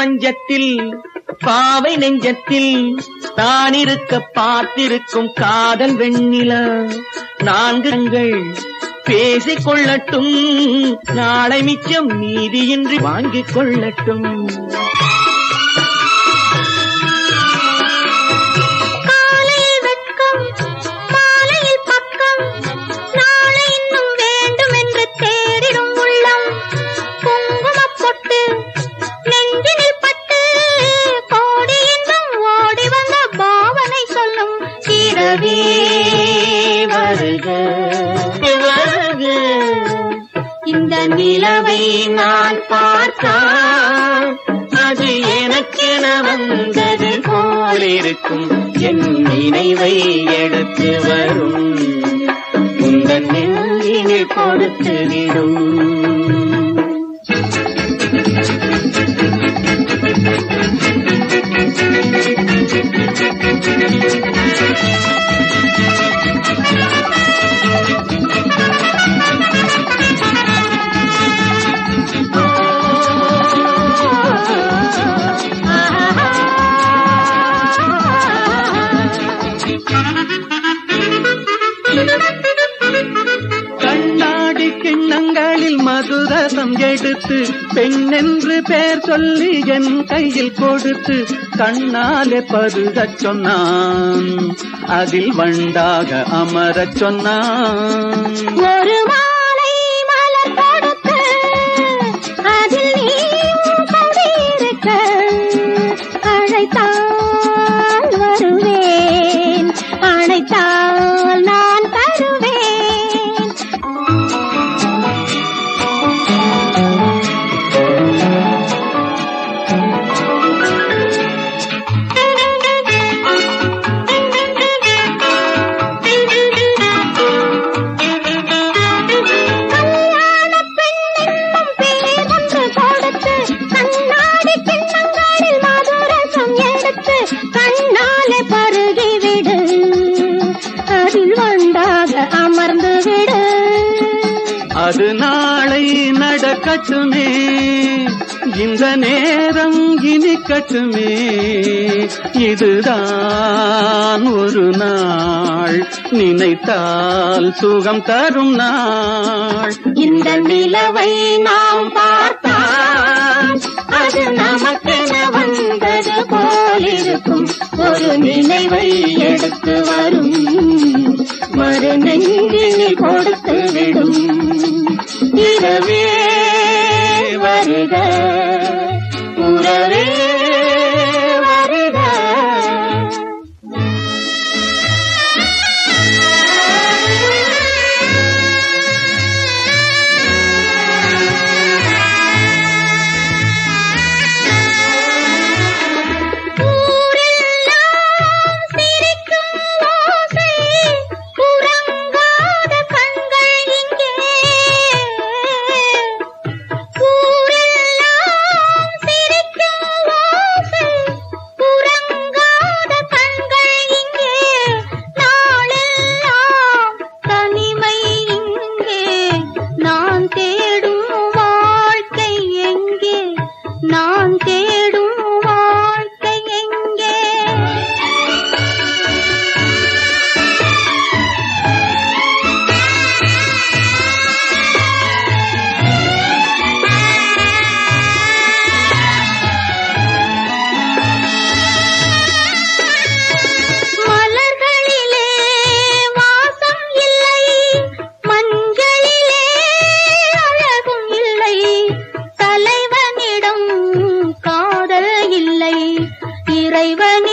மஞ்சத்தில் பாவை நெஞ்சத்தில் தான் இருக்க பார்த்திருக்கும் காதல் வெண்ணிலா. நான்குங்கள் பேசிக் கொள்ளட்டும் நாளை மிச்சம் நீதியின்றி வாங்கிக் கொள்ளட்டும். வருக இந்த நிலவை நான் பார்த்தான் அது எனக்கென வந்தது போலிருக்கும். என் நினைவை எடுத்து வரும். உங்கள் நெஞ்சினில் கொடுத்து விடும். கையில் மதுரசம் எடுத்து பெண்ணென்று பெயர் சொல்லி என் கையில் கொடுத்து கண்ணாலே பருகச் சொன்னான். அதில் வண்டாக அமரச் சொன்னான். ஒரு அதில் நீயும் குடியிருக்க அது நாளை நடக்கட்டுமே. இந்த நேரம் இனிக்கட்டுமே இதுதான் ஒரு நாள். நினைத்தால் சுகம் தரும் நாள். இந்த நிலவை நாம் பார்த்தால் அது நமக்கென வந்தது போலிருக்கும். ஒரு நினைவை எடுத்து வரும் ஒரு நெஞ்சினில் கொடுத்து விடும் இரவே வருக. தலைவனே